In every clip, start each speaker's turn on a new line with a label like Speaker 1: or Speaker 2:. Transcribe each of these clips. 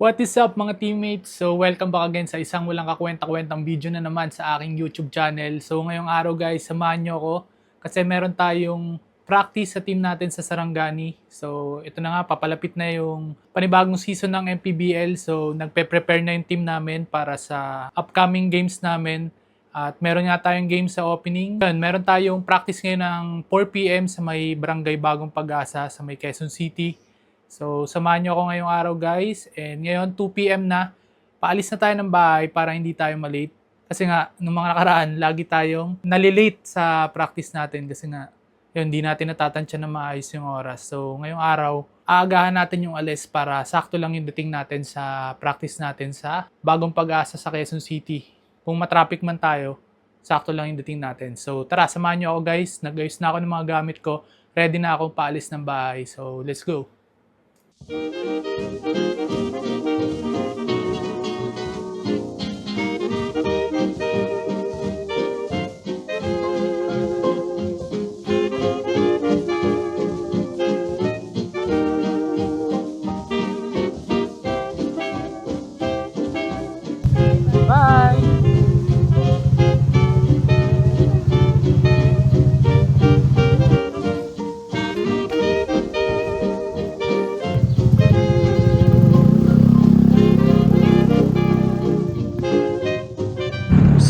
Speaker 1: What is up mga teammates? So welcome back again sa isang walang kakwenta-kwentang video na naman sa aking YouTube channel. So ngayong araw guys, samahan nyo ako kasi meron tayong practice sa team natin sa Sarangani. So ito na nga, papalapit na yung panibagong season ng MPBL. So nagpe-prepare na yung team namin para sa upcoming games namin. At meron nga tayong game sa opening. Yun, meron tayong practice ngayon ng 4pm sa may barangay Bagong Pag-asa sa may Quezon City. So, samahan nyo ako ngayong araw guys. And ngayon, 2pm na. Paalis na tayo ng bahay para hindi tayo malate. Kasi nga, nung mga nakaraan, lagi tayong nalilate sa practice natin. Kasi nga, yun, hindi natin natatansya na maayos yung oras. So, ngayong araw, aagahan natin yung alis para sakto lang yung dating natin sa practice natin sa Bagong Pag-asa sa Quezon City. Kung matraffic man tayo, sakto lang yung dating natin. So, tara, samahan nyo ako guys. Nag-ayos na ako ng mga gamit ko. Ready na akong paalis ng bahay. So, let's go. Thank you.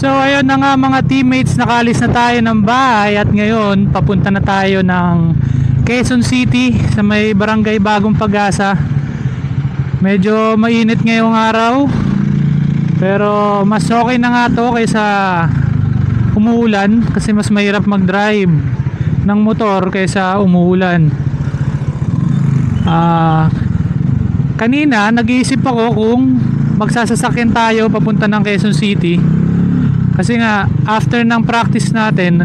Speaker 1: So ayun na nga mga teammates, nakalis na tayo ng bahay at ngayon papunta na tayo ng Quezon City sa may barangay Bagong Pag-asa. Medyo mainit ngayong araw pero mas okay na nga to kaysa umuulan kasi mas mahirap mag-drive ng motor kaysa umuulan. Ah kanina nag-iisip ako kung magsasasakyan tayo papunta ng Quezon City kasi nga, after ng practice natin,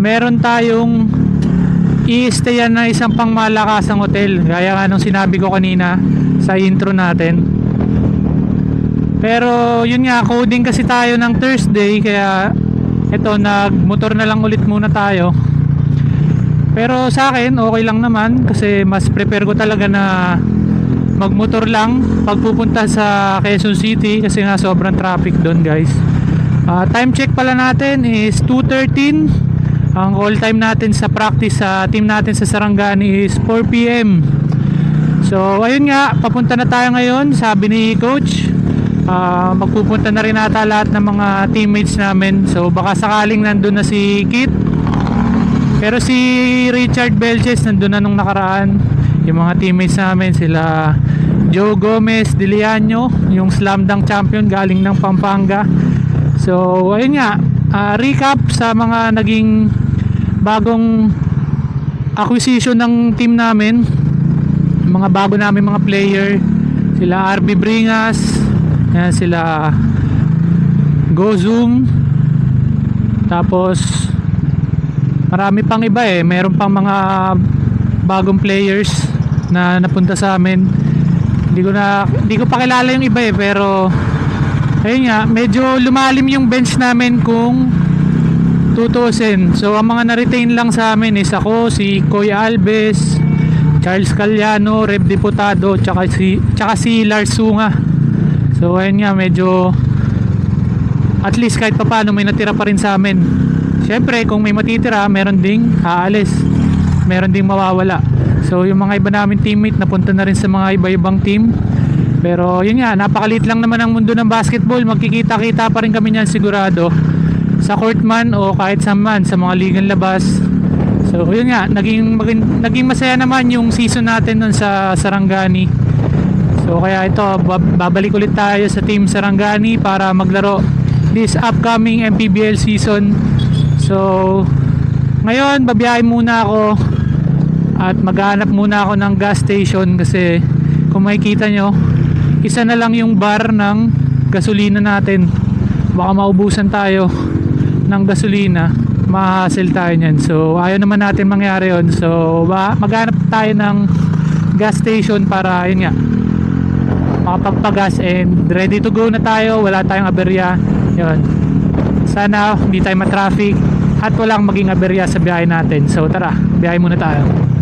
Speaker 1: meron tayong i-stayan na isang pangmalakasang hotel. Gaya nga nung sinabi ko kanina sa intro natin. Pero yun nga, coding kasi tayo ng Thursday, kaya ito, nagmotor na lang ulit muna tayo. Pero sa akin, okay lang naman kasi mas prepare ko talaga na magmotor lang pagpupunta sa Quezon City kasi nga sobrang traffic doon guys. Ah, time check pala natin is 2.13 Ang all time natin sa practice sa team natin sa Sarangani is 4pm So ayun nga, papunta na tayo ngayon Sabi ni coach. Ah, Magpupunta na rin ata lahat ng mga teammates namin. So baka sakaling nandun na si Kit. Pero si Richard Belches nandun na nung nakaraan. Yung mga teammates namin sila Joe Gomez Diliano Yung slam dunk champion galing ng Pampanga So, ayun nga, ah, recap sa mga naging bagong acquisition ng team namin. Mga bago namin mga player. Sila RB Bringas, yan sila Gozum. Tapos marami pang iba eh. Meron pang mga bagong players na napunta sa amin. Hindi ko na hindi ko pa kilala yung iba eh pero ayun nga, medyo lumalim yung bench namin kung tutusin. So, ang mga na-retain lang sa amin is ako, si Koy Alves, Charles Calyano, Rep Diputado, tsaka si, tsaka si Lars Sunga. So, ayun nga, medyo at least kahit pa paano may natira pa rin sa amin. Siyempre, kung may matitira, meron ding aalis. Meron ding mawawala. So, yung mga iba namin teammate, napunta na rin sa mga iba-ibang team. Pero yun nga, napakaliit lang naman ang mundo ng basketball. Magkikita-kita pa rin kami niyan sigurado. Sa court man o kahit sa man, sa mga ligang labas. So yun nga, naging, naging masaya naman yung season natin nun sa Sarangani. So kaya ito, bab- babalik ulit tayo sa team Sarangani para maglaro this upcoming MPBL season. So ngayon, babiyahe muna ako at maghanap muna ako ng gas station kasi kung makikita nyo isa na lang yung bar ng gasolina natin. Baka maubusan tayo ng gasolina. Mahahassle tayo nyan so ayaw naman natin mangyari yon so maghanap tayo ng gas station para yun nga makapagpagas and ready to go na tayo. Wala tayong aberya. Yun. Sana hindi tayo matraffic at walang maging aberya sa biyahe natin. So tara biyahe muna tayo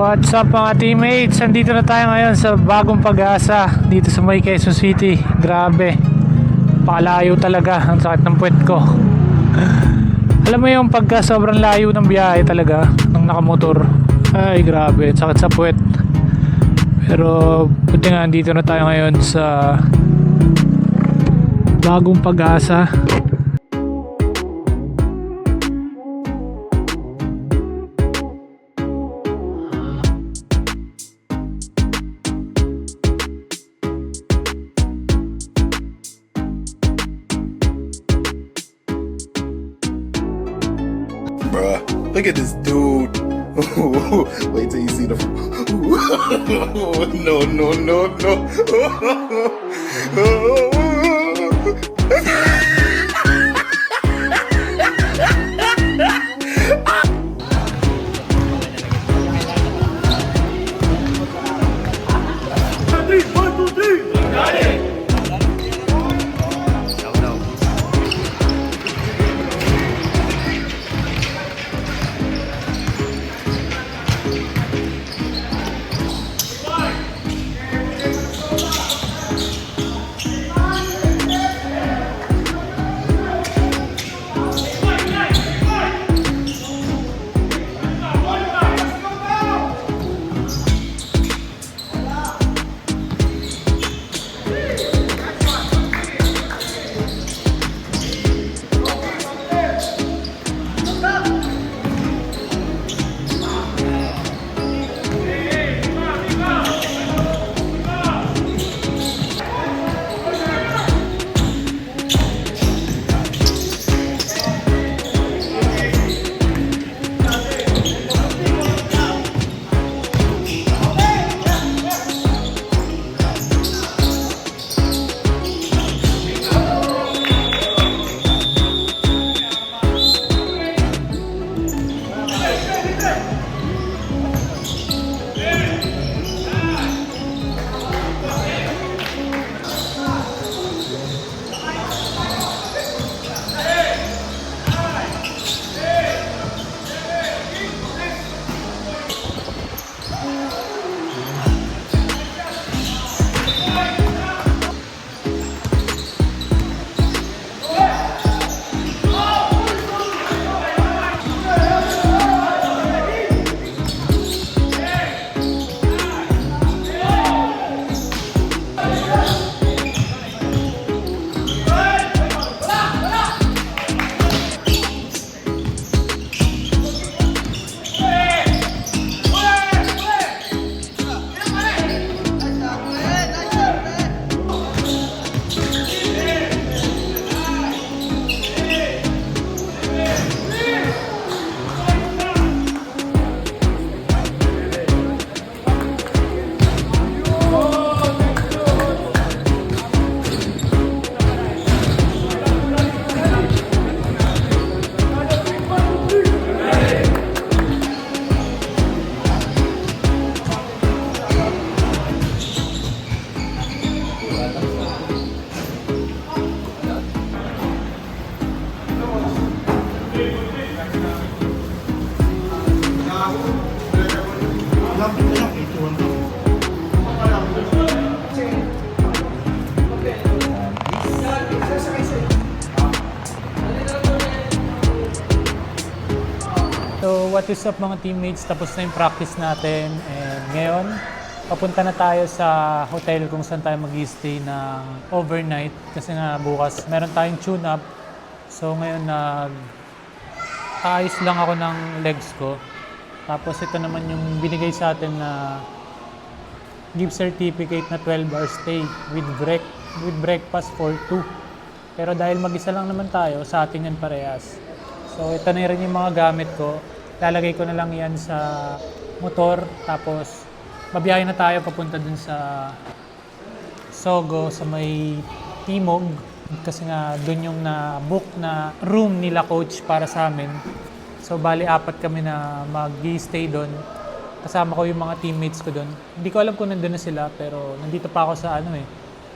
Speaker 1: What's up mga teammates? Andito na tayo ngayon sa bagong pag-asa dito sa May Quezon City. Grabe. Pakalayo talaga. Ang sakit ng puwet ko. Alam mo yung pagka sobrang layo ng biyahe talaga ng nakamotor. Ay grabe. Sakit sa puwet. Pero buti nga andito na tayo ngayon sa bagong pag-asa.
Speaker 2: Bruh, look at this dude. Wait till you see the. no, no, no, no.
Speaker 1: what is up mga teammates? Tapos na yung practice natin and ngayon papunta na tayo sa hotel kung saan tayo mag stay ng overnight kasi nga bukas meron tayong tune up. So ngayon nag ayos lang ako ng legs ko. Tapos ito naman yung binigay sa atin na gift certificate na 12 hour stay with break with breakfast for two. Pero dahil mag-isa lang naman tayo, sa atin yan parehas. So ito na rin yung mga gamit ko. Lalagay ko na lang yan sa motor. Tapos babiyahe na tayo papunta dun sa Sogo sa may Timog. Kasi nga dun yung na-book na room nila coach para sa amin. So bali apat kami na mag-stay doon. Kasama ko yung mga teammates ko doon. Hindi ko alam kung nandun na sila pero nandito pa ako sa ano eh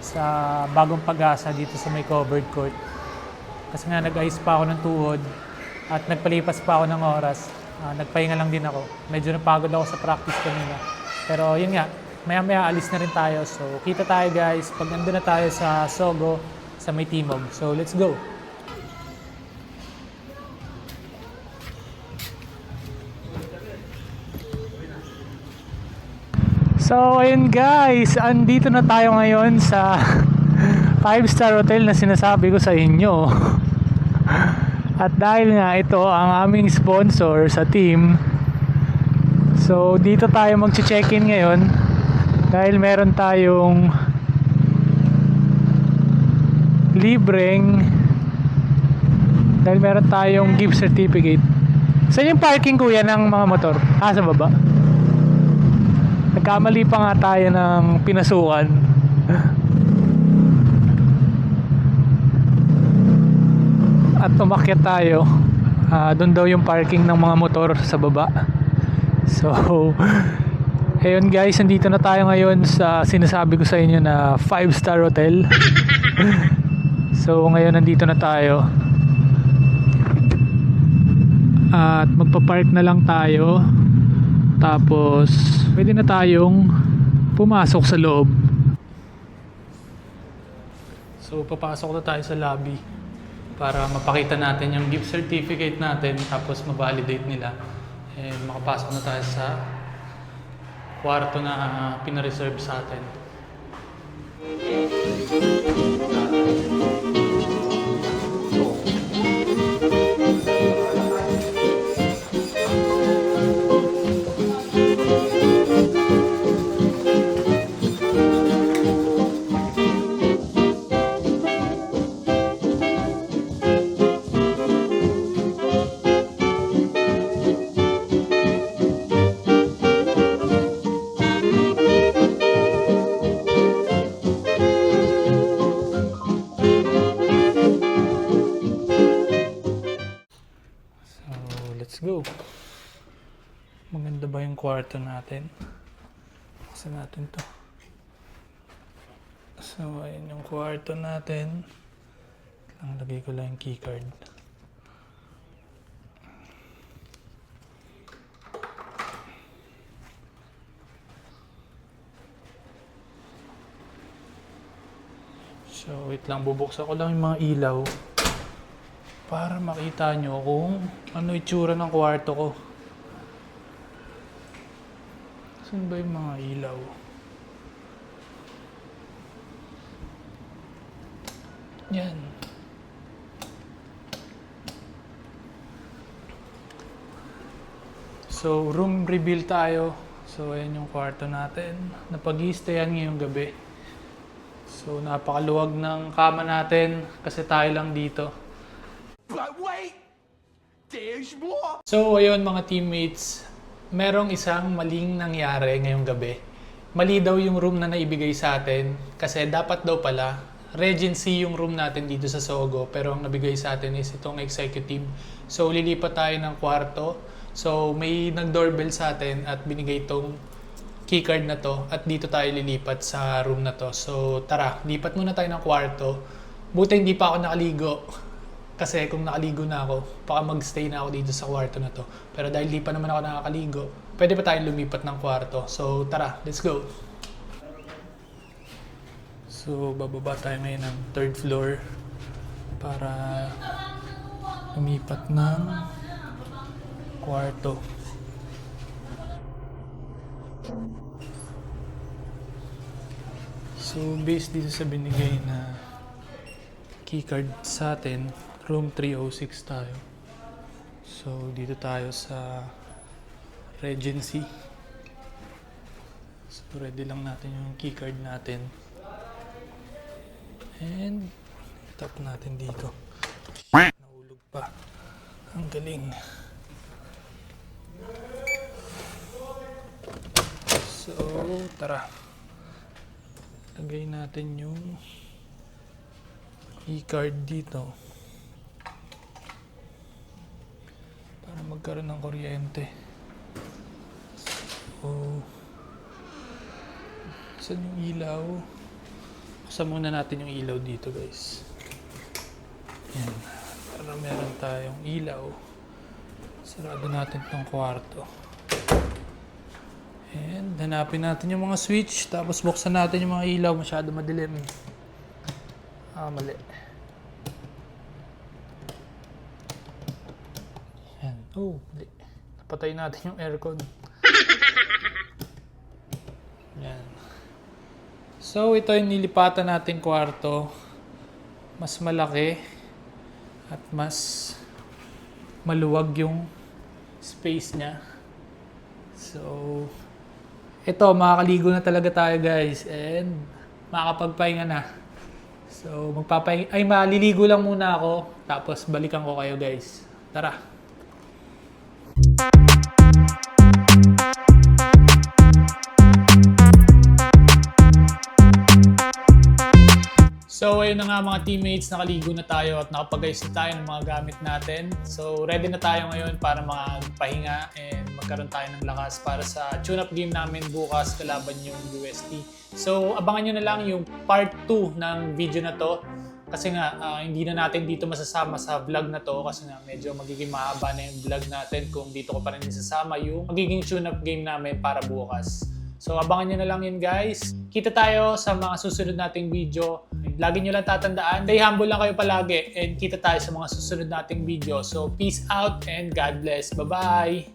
Speaker 1: sa bagong pag-asa dito sa may covered court. Kasi nga nag-ice pa ako ng tuhod at nagpalipas pa ako ng oras. Ah, nagpahinga lang din ako. Medyo napagod ako sa practice kanina. Pero yun nga, maya-maya alis na rin tayo. So kita tayo guys pag nandun na tayo sa Sogo, sa may Timog. So let's go! So ayun guys, andito na tayo ngayon sa 5 star hotel na sinasabi ko sa inyo. At dahil nga ito ang aming sponsor sa team, so dito tayo mag-check-in ngayon dahil meron tayong libreng dahil meron tayong gift certificate. Saan yung parking kuya ng mga motor? Ah, sa baba. Nagkamali pa nga tayo ng pinasukan. At umakyat tayo. Ah, doon daw yung parking ng mga motor sa baba. So, ayun guys, nandito na tayo ngayon sa sinasabi ko sa inyo na 5 star hotel. so, ngayon nandito na tayo. At magpa-park na lang tayo. Tapos, pwede na tayong pumasok sa loob. So, papasok na tayo sa lobby para mapakita natin yung gift certificate natin tapos ma-validate nila. And makapasok na tayo sa kwarto na uh, pinareserve sa atin. So, kwarto natin? Buksan natin to. So, ayun yung kwarto natin. Lang lagay ko lang yung keycard. So, wait lang. Bubuksan ko lang yung mga ilaw para makita nyo kung ano itsura ng kwarto ko. Saan ba yung mga ilaw? Yan. So, room reveal tayo. So, ayan yung kwarto natin. Napag-i-stayan ngayong gabi. So, napakaluwag ng kama natin kasi tayo lang dito.
Speaker 3: But wait, there's more.
Speaker 1: So, ayun mga teammates, merong isang maling nangyari ngayong gabi. Mali daw yung room na naibigay sa atin kasi dapat daw pala Regency yung room natin dito sa Sogo pero ang nabigay sa atin is itong executive. So, lilipat tayo ng kwarto. So, may nag-doorbell sa atin at binigay itong keycard na to at dito tayo lilipat sa room na to. So, tara, lipat muna tayo ng kwarto. Buti hindi pa ako nakaligo. Kasi kung nakaligo na ako, baka magstay na ako dito sa kwarto na to. Pero dahil di pa naman ako nakakaligo, pwede pa tayong lumipat ng kwarto. So tara, let's go! So bababa tayo ngayon ng third floor para lumipat ng kwarto. So based dito sa binigay na keycard sa atin, room 306 tayo. So, dito tayo sa Regency. So, ready lang natin yung keycard natin. And, tap natin dito. Nahulog pa. Ang galing. So, tara. Lagay natin yung e-card dito para magkaroon ng kuryente. So, saan yung ilaw? Buksan muna natin yung ilaw dito guys. Yan. Para meron tayong ilaw. Sarado natin tong kwarto. And hanapin natin yung mga switch. Tapos buksan natin yung mga ilaw. Masyado madilim. Ah, mali. Yan. Oh, mali. Napatay natin yung aircon. Yan. So, ito yung nilipatan natin kwarto. Mas malaki. At mas maluwag yung space niya. So, ito, makakaligo na talaga tayo guys. And makakapagpahinga na. So, magpapahinga, ay maliligo lang muna ako. Tapos balikan ko kayo guys. Tara. So, ayun na nga mga teammates, nakaligo na tayo at nakapag-ayos na tayo ng mga gamit natin. So, ready na tayo ngayon para magpahinga and magkaroon tayo ng lakas para sa tune-up game namin bukas kalaban yung UST. So, abangan nyo na lang yung part 2 ng video na to. Kasi nga, ah, hindi na natin dito masasama sa vlog na to kasi nga medyo magiging mahaba na yung vlog natin kung dito ko pa rin isasama yung magiging tune-up game namin para bukas. So abangan nyo na lang yun guys. Kita tayo sa mga susunod nating video. Lagi nyo lang tatandaan. Stay humble lang kayo palagi and kita tayo sa mga susunod nating video. So peace out and God bless. Bye-bye!